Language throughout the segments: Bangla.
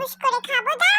ぶしこれかぶだ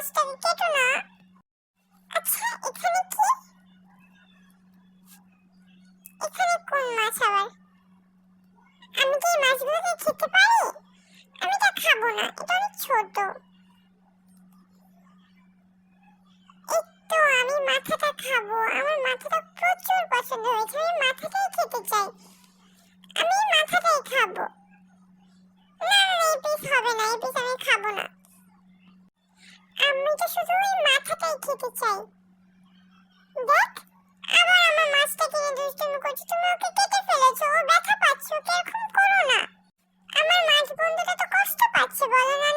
গাছটা কেটো না। আচ্ছা এখানে কি? এখানে কোন মাছ আবার? আমি কি মাছগুলোকে খেতে পারি? আমি তা খাব না, এটা অনেক ছোট। আমি মাথাটা খাব। আমার মাথাটা প্রচুর পছন্দ হয়েছে, আমি মাথাটাই খেতে চাই। আমি মাথাটাই খাব। না না এই পিস হবে না, এই পিস তো শুধু ওই মাথাটাই খেতে চাই। দেখ, আবার আমার মাছটা কিনে দুষ্টুমি করছে, তুমি ওকে কেটে ফেলেছো, ও ব্যথা পাচ্ছে, ওকে এরকম করো না। আমার মাছ বন্ধুটা তো কষ্ট পাচ্ছে, বলো নানু